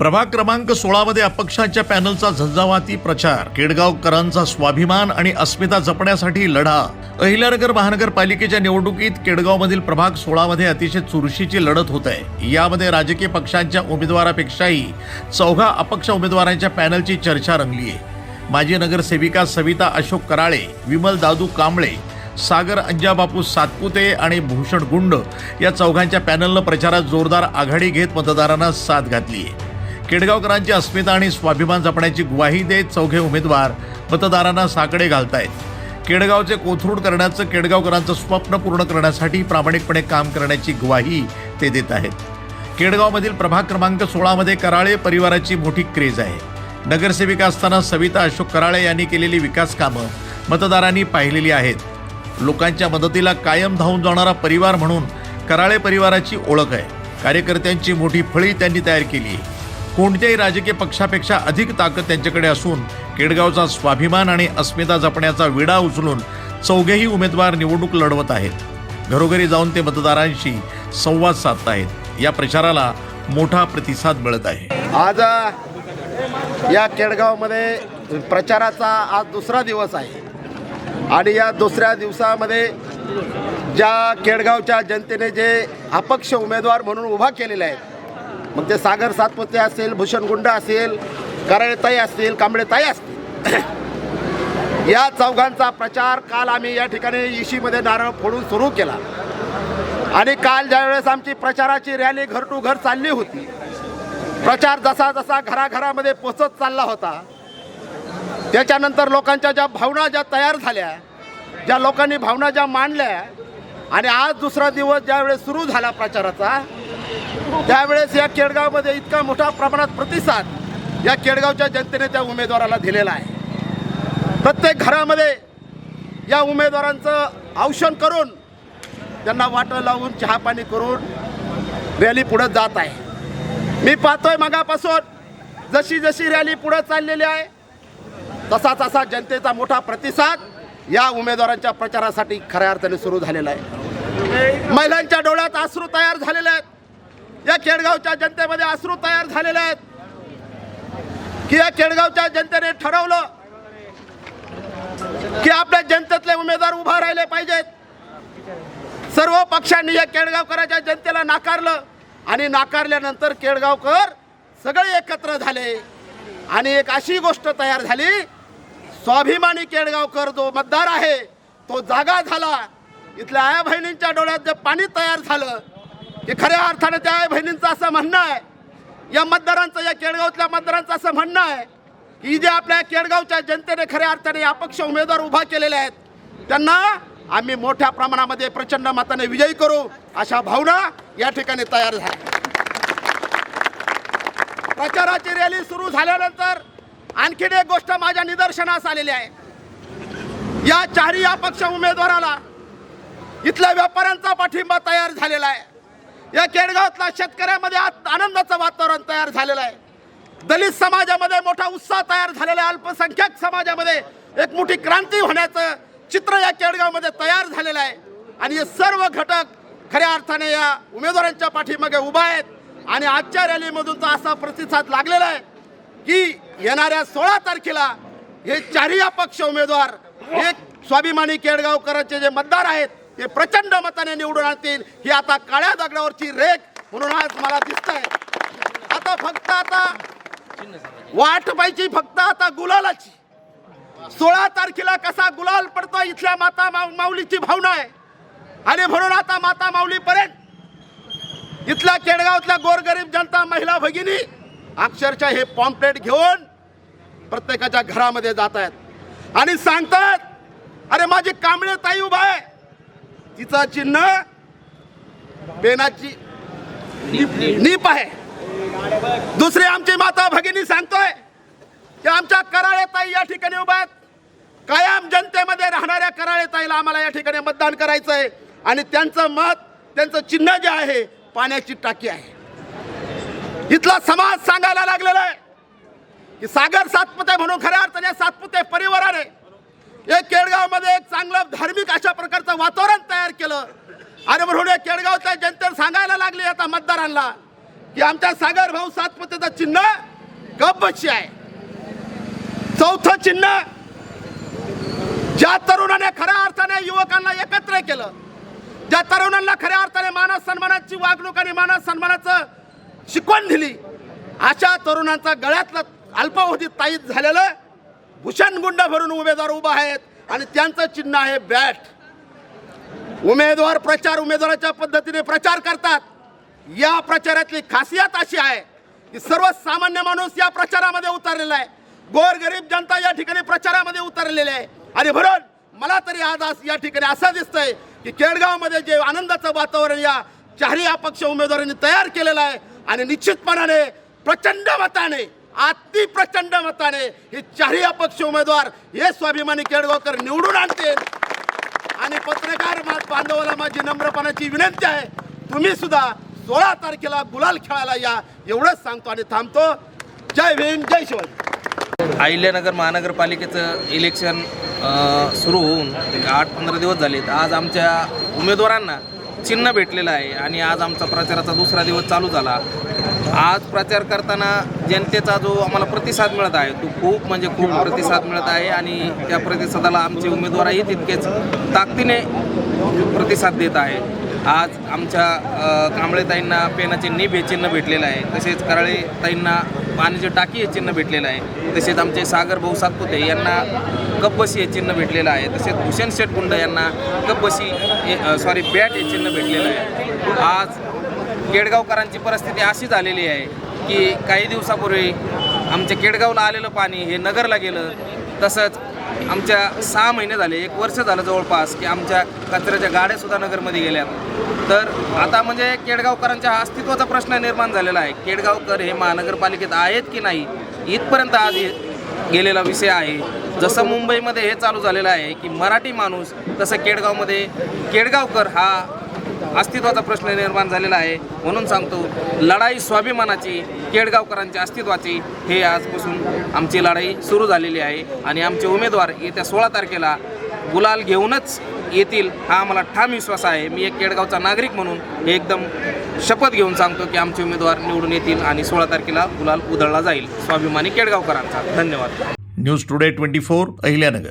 प्रभाग क्रमांक सोळामध्ये अपक्षाच्या पॅनलचा झंझावाती प्रचार. केडगावकरांचा स्वाभिमान आणि अस्मिता जपण्यासाठी लढा. अहिल्यानगर महानगरपालिकेच्या निवडणुकीत केडगावमधील प्रभाग सोळामध्ये अतिशय चुरशीची लढत होत. आहे यामध्ये राजकीय पक्षांच्या उमेदवारापेक्षाही चौघा अपक्ष उमेदवारांच्या पॅनलची चर्चा रंगली आहे. माजी नगरसेविका सविता अशोक कराळे विमल दादू कांबळे सागर अंजाबापू सातपुते आणि भूषण गुंड या चौघांच्या पॅनलनं प्रचारात जोरदार आघाडी घेत मतदारांना साथ घातली आहे. केडगावकरांची अस्मिता आणि स्वाभिमान जपण्याची ग्वाही देत चौघे उमेदवार मतदारांना साकडे घालतायत. केडगावचे कोथरूड करण्याचं केडगावकरांचं स्वप्न पूर्ण करण्यासाठी प्रामाणिकपणे काम करण्याची ग्वाही ते देत आहेत. केडगावमधील प्रभाग क्रमांक सोळामध्ये कराळे परिवाराची मोठी क्रेज आहे. नगरसेविका असताना सविता अशोक कराळे यांनी केलेली विकास कामं मतदारांनी पाहिलेली आहेत. लोकांच्या मदतीला कायम धावून जाणारा परिवार म्हणून कराळे परिवाराची ओळख आहे. कार्यकर्त्यांची मोठी फळी त्यांनी तयार केली आहे. कोणत्याही राजकीय पक्षापेक्षा अधिक ताकद त्यांच्याकडे असून केडगावचा स्वाभिमान आणि अस्मिता जपण्याचा विडा उचलून चौघेही उमेदवार निवडणूक लढवत आहेत. घरोघरी जाऊन ते मतदारांशी संवाद साधत आहेत या प्रचाराला मोठा प्रतिसाद मिळत आहे. आज या केडगावमध्ये प्रचाराचा आज दुसरा दिवस आहे. आणि या दुसऱ्या दिवसामध्ये ज्या केडगावच्या जनतेने जे अपक्ष उमेदवार म्हणून उभा केलेले आहेत मग ते सागर सातपुते असेल भूषण गुंड असेल कराळेताई असतील कांबळेताई असतील. या चौघांचा प्रचार काल आम्ही या ठिकाणी इशीमध्ये नारळ फोडून सुरू केला. आणि काल ज्यावेळेस आमची प्रचाराची रॅली घर टू घर चालली होती प्रचार जसा जसा घराघरामध्ये पोचत चालला होता त्याच्यानंतर लोकांच्या ज्या भावना ज्या तयार झाल्या ज्या लोकांनी भावना ज्या मांडल्या आणि आज दुसरा दिवस ज्यावेळेस सुरू झाला प्रचाराचा त्यावेळेस या केडगावमध्ये इतका मोठा प्रमाणात प्रतिसाद या केडगावच्या जनतेने त्या उमेदवाराला दिलेला आहे. प्रत्येक घरामध्ये या उमेदवारांचं औषण करून त्यांना वाटं लावून चहापाणी करून रॅली पुढे जात आहे. मी पाहतोय मगापासून जशी जशी रॅली पुढे चाललेली आहे तसा तसा जनतेचा मोठा प्रतिसाद या उमेदवारांच्या प्रचारासाठी खऱ्या अर्थाने सुरू झालेला आहे. महिलांच्या डोळ्यात अश्रू तयार झालेले आहेत. या खेडगावच्या जनतेमध्ये अश्रू तयार झालेले आहेत. की या केडगावच्या जनतेने ठरवलं की आपल्या जनतेतले उमेदवार उभा राहिले पाहिजेत. सर्व पक्षांनी या केडगावकराच्या जनतेला नाकारलं आणि नाकारल्यानंतर केडगावकर सगळे एकत्र झाले. आणि एक अशी गोष्ट तयार झाली स्वाभिमानी केडगावकर जो मतदार आहे तो जागा झाला. इथल्या आया बहिणींच्या डोळ्यात जे पाणी तयार झालं हे खऱ्या अर्थाने त्या आई बहिणींचं असं म्हणणं आहे. या मतदारांचं या केडगावतल्या मतदारांचं असं म्हणणं आहे की जे आपल्या केडगावच्या जनतेने खऱ्या अर्थाने अपक्ष उमेदवार उभा केलेले आहेत. त्यांना आम्ही मोठ्या प्रमाणामध्ये प्रचंड मताने विजयी करू अशा भावना या ठिकाणी तयार झाल्या. प्रचाराची रॅली सुरू झाल्यानंतर आणखीन एक गोष्ट माझ्या निदर्शनास आलेली आहे. या चारही अपक्ष उमेदवाराला इथल्या व्यापाऱ्यांचा पाठिंबा तयार झालेला आहे. या केडगावातला शेतकऱ्यामध्ये आनंदाचं वातावरण तयार झालेलं आहे. दलित समाजामध्ये मोठा उत्साह तयार झालेला आहे. अल्पसंख्याक समाजामध्ये एक मोठी क्रांती होण्याचं चित्र या केडगावमध्ये तयार झालेलं आहे. आणि हे सर्व घटक खऱ्या अर्थाने या उमेदवारांच्या पाठीमागे उभा आहेत. आणि आजच्या रॅलीमधून तर असा प्रतिसाद लागलेला आहे की येणाऱ्या सोळा तारखेला हे चारही अपक्ष उमेदवार हे स्वाभिमानी केडगावकरांचे जे मतदार आहेत ते प्रचंड मताने निवडून आणतील. ही आता काळ्या दगडावरची रेख म्हणून आज मला दिसत आहे आता फक्त आता वाट पाहिजे फक्त आता गुलालाची. सोळा तारखेला कसा गुलाल पडतो इथल्या माता माऊ- माऊलीची भावना आहे. आणि म्हणून आता माता माऊलीपर्यंत इथल्या केडगावातल्या गोरगरीब जनता महिला भगिनी अक्षरशः हे पॉम्पलेट घेऊन प्रत्येकाच्या घरामध्ये जात आहेत. आणि सांगतात अरे माझी कांबळे ताई उभा आहे. तिचं चिन्ह पेनाची नीप आहे. दुसरी आमची माता भगिनी सांगतोय की आमच्या कराळे ताई या ठिकाणी उभ्या आहेत. कायम जनतेमध्ये राहणाऱ्या कराळे ताईला आम्हाला या ठिकाणी मतदान करायचं आहे आणि त्यांचं मत त्यांचं चिन्ह जे आहे पाण्याची टाकी आहे. इथला समाज सांगायला लागलेला आहे की सागर सातपुते म्हणून खऱ्या अर्थाने सातपुते परिवाराने एक केडगावमध्ये एक चांगलं धार्मिक अशा प्रकारचं वातावरण तयार केलं. आणि म्हणून या केडगावच्या जनतेला सांगायला लागली आता मतदारांना की आमच्या सागर भाऊ सातपतेचं चिन्ह गब्बशी आहे. चौथं चिन्ह ज्या तरुणाने खऱ्या अर्थाने युवकांना एकत्र केलं ज्या तरुणांना खऱ्या अर्थाने मानस सन्मानाची वागणूक आणि मानस सन्मानाचं शिकवण दिली अशा तरुणांचा गळ्यातलं अल्पावधीत ताईत झालेलं भूषणगुंड भरून उमेदवार उभा आहेत आणि त्यांचं चिन्ह आहे बॅट. उमेदवार प्रचार उमेदवाराच्या पद्धतीने प्रचार करतात. या प्रचारातली खासियत अशी आहे की सर्वसामान्य माणूस या प्रचारामध्ये उतरलेला आहे. गोरगरीब जनता या ठिकाणी प्रचारामध्ये उतरलेली आहे. आणि म्हणून मला तरी आज आज या ठिकाणी असं दिसतंय की केडगावमध्ये जे आनंदाचं वातावरण या चारही अपक्ष उमेदवारांनी तयार केलेलं आहे. आणि निश्चितपणाने प्रचंड मताने अति प्रचंड मताने हे चारही अपक्ष उमेदवार हे स्वाभिमानी केडगावकर निवडून आणतील आणि पत्रकार बांधवाला माझी नम्रपणाची विनंती आहे तुम्ही सुद्धा सोळा तारखेला गुलाल खेळायला या एवढंच सांगतो आणि थांबतो. जय भीम जय शिवाजी. अहिल्यानगर महानगरपालिकेचं इलेक्शन सुरू होऊन एक आठ पंधरा दिवस झालेत. आज आमच्या उमेदवारांना चिन्ह भेटलेलं आहे आणि आज आमचा प्रचाराचा दुसरा दिवस चालू झाला. आज प्रचार करताना जनतेचा जो आम्हाला प्रतिसाद मिळत आहे तो खूप म्हणजे खूप प्रतिसाद मिळत आहे आणि त्या प्रतिसादाला आमचे उमेदवारही तितकेच ताकदीने प्रतिसाद देत आहे. आज आमच्या कांबळेताईंना पेनाचे निब हे चिन्ह भेटलेलं आहे तसेच कराळेताईंना पाण्याचे टाकी हे चिन्ह भेटलेलं आहे तसेच आमचे सागर भाऊ सातपुते यांना कपबशी हे चिन्ह भेटलेलं आहे तसेच भूषण शेठ यांना कपबशी सॉरी बॅट हे चिन्ह भेटलेलं आहे. आज केडगावकरांची परिस्थिती अशी झालेली आहे की काही दिवसापूर्वी आमच्या केडगावला आलेलं पाणी हे नगरला गेलं. तसंच आमच्या सहा महिने झाले एक वर्ष झालं जवळपास की आमच्या कचऱ्याच्या गाड्यासुद्धा नगरमध्ये गेल्यात तर आता म्हणजे केडगावकरांच्या अस्तित्वाचा प्रश्न निर्माण झालेला आहे. केडगावकर हे महानगरपालिकेत आहेत की नाही इथपर्यंत आज गेलेला विषय आहे. जसं मुंबईमध्ये हे चालू झालेलं आहे की मराठी माणूस तसं केडगावमध्ये केडगावकर हा अस्तित्वाचा प्रश्न निर्माण झालेला आहे. म्हणून सांगतो लढाई स्वाभिमानाची केडगावकरांच्या अस्तित्वाची हे आजपासून आमची लढाई सुरू झालेली आहे. आणि आमचे उमेदवार येत्या सोळा तारखेला गुलाल घेऊनच येतील हा आम्हाला ठाम विश्वास आहे. मी एक केडगावचा नागरिक म्हणून हे एकदम शपथ घेऊन सांगतो की आमचे उमेदवार निवडून येतील आणि सोळा तारखेला गुलाल उधळला जाईल. स्वाभिमानी केडगावकरांचा धन्यवाद. News today twenty four Ahilyanagar.